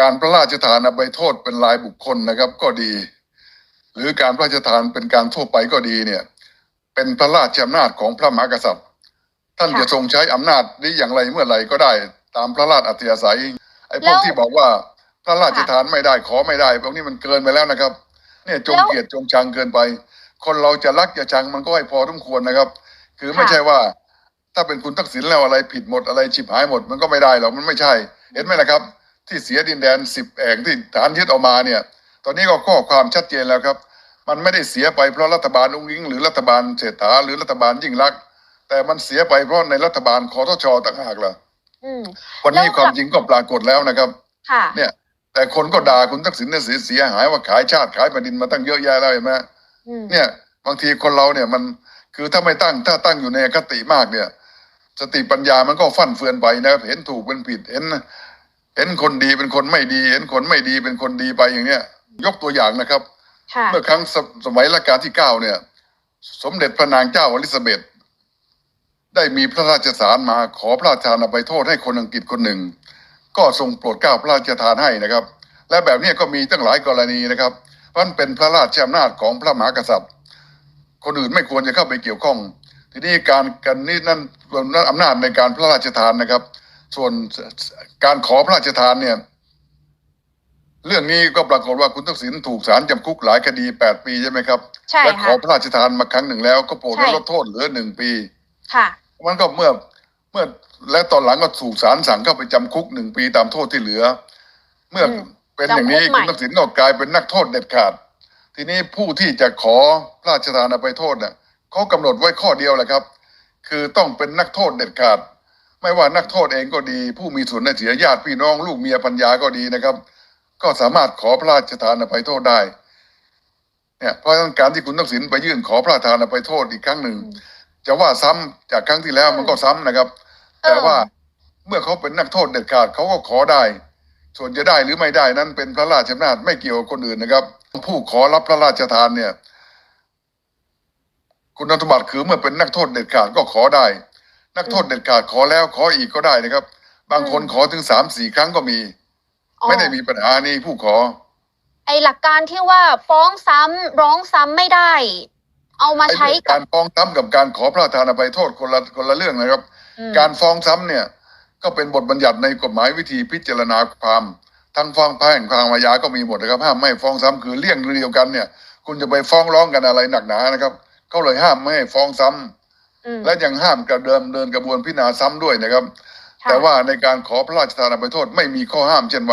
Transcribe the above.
การพระราชทานอภัยโทษเป็นรายบุคคลนะครับก็ดี หรือการพระราชทานเป็นการทั่วไปก็ดีเนี่ยเป็นพระราชอำนาจของพระมหากษัตริย์ ท่านจะทรงใช้อำนาจนี้อย่างไรเมื่อไหร่ก็ได้ตามพระราชอัธยาศัยไอ้พวกที่บอกว่าพระราชทานไม่ได้ขอไม่ได้พวกนี้มันเกินไปแล้วนะครับ เนี่ยจงเกลียดจงชังเกินไป คนเราจะรักจะชังมันก็ให้พอสมควรนะครับ คือไม่ใช่ว่า ถ้าเป็นคุณทักษิณแล้วอะไรผิดหมดอะไรฉิบหายหมดมันก็ไม่ได้หรอกมันไม่ใช่ เห็นไหมล่ะครับ ที่เสียดินแดนสิบแห่งที่ฐานยึดเออกมาเนี่ย ตอนนี้ก็ข้อความชัดเจนแล้วครับ มันไม่ได้เสียไปเพราะรัฐบาลอุ้งอิง หรือรัฐบาลเศรษฐาหรือรัฐบาลยิ่งรักษณ์แต่มันเสียไปเพราะในรัฐบาลคอทชต่างหากล่ะอืมวันนี้แล้วความจริงก็ปรากฏแล้วนะครับค่ะเนี่ย แต่คนก็ด่าคุณทักษิณเนี่ยเสียเสียหายว่าขายชาติขายแผ่นดินมาตั้งเยอะแยะแล้วเห็นไหมอืมเนี่ย บางทีคนเราเนี่ยมันคือถ้าไม่ตั้งถ้าตั้งอยู่ในอคติมากเนี่ย สติปัญญามันก็ฟั่นเฟือนไปนะครับเห็นถูกเป็นผิดเห็น เห็นคนดีเป็นคนไม่ดี เห็นคนไม่ดีเป็นคนดีไปอย่างเนี้ยยกตัวอย่างนะครับ ค่ะ เมื่อครั้งสสมัยรัชกาลที่เก้าเนี่ย สมเด็จพระนางเจ้าอลิซาเบธได้มีพระราชสารมาขอพระราชทานอภัยโทษให้คนอังกฤษคนหนึ่ง ก็ทรงโปรดเกล้าพระราชทานให้นะครับ และแบบนี้ก็มีตั้งหลายกรณีนะครับเพราะมันเป็นพระราชอำนาจของพระมหากษัตริย์ คนอื่นไม่ควรจะเข้าไปเกี่ยวข้อง ทีนี้การกันนี่นั่นนั่นอำนาจในการพระราชทานนะครับ ส่วนการขอพระราชทานเนี่ย เรื่องนี้ก็ปรากฏว่าคุณทักษิณถูกศาลจำคุกหลายคดีแปดปีใช่ไหมครับใช่และขอค่ะพระราชทานมาครั้งหนึ่งแล้ว ก็โปรดให้ใช่ลดโทษเหลือหนึ่งปี ค่ะ มันก็เมื่อเมื่อและตอนหลังก็ถูกศาลสั่งเข้าไปจำคุกหนึ่งปีตามโทษที่เหลือ เมื่ออมเป็นอย่างนี้จำคุกใหม่คุณทักษิณก็กลายเป็นนักโทษเด็ดขาด ทีนี้ผู้ที่จะขอพระราชทานอภัยโทษเนี่ยเขากำหนดไว้ข้อเดียวแหละครับ คือต้องเป็นนักโทษเด็ดขาด ไม่ว่านักโทษเองก็ดี ผู้มีส่วนในเสียญาติพี่น้องลูกเมียปัญญาก็ดีนะครับ ก็สามารถขอพระราชทานอภัยโทษได้เนี่ยเพราะฉะนั้นการที่คุณทักษิณไปยื่นขอพระราชทานอภัยโทษอีกครั้งหนึ่งจะว่าซ้ำจากครั้งที่แล้วมันก็ซ้ำนะครับเออแต่ว่าเมื่อเขาเป็นนักโทษเด็ดขาดเขาก็ขอได้ ส่วนจะได้หรือไม่ได้นั้นเป็นพระราชอำนาจไม่เกี่ยวกับคนอื่นนะครับ ผู้ขอรับพระราชทานเนี่ย คุณสมบัติคือเมื่อเป็นนักโทษเด็ดขาดก็ขอได้ นักโทษเด็ดขาดขอแล้วขออีกก็ได้นะครับ บางคนขอถึงสามสี่ครั้งก็มีอ๋อไม่ได้มีปัญหานี่ผู้ขอ ไอหลักการที่ว่าฟ้องซ้ำร้องซ้ำไม่ได้ เอามาใช้ไอ้กักาบรฟ้องซ้ำกับการขอพระราชทานอภัยโทษคนละคนละเรื่องนะครับอืมการฟ้องซ้ำเนี่ย ก็เป็นบทบัญญัติในกฎหมายวิธีพิจารณาความทั้งฟ้องแพ่งความอาญาก็มีหมดนะครับห้ามไม่ให้ฟ้องซ้ำคือเลี่ยงเดียวกันเนี่ย คุณจะไปฟ้องร้องกันอะไรหนักหนานะครับเขาเลยห้ามไม่ให้ฟ้องซ้ำอืม และยังห้ามกระเดิมเดินกระบวนพิจารณาซ้ำด้วยนะครับค่ะแต่ว่าในการขอพระราชทานอภัยโทษไม่มีข้อห้ามเช่นว่า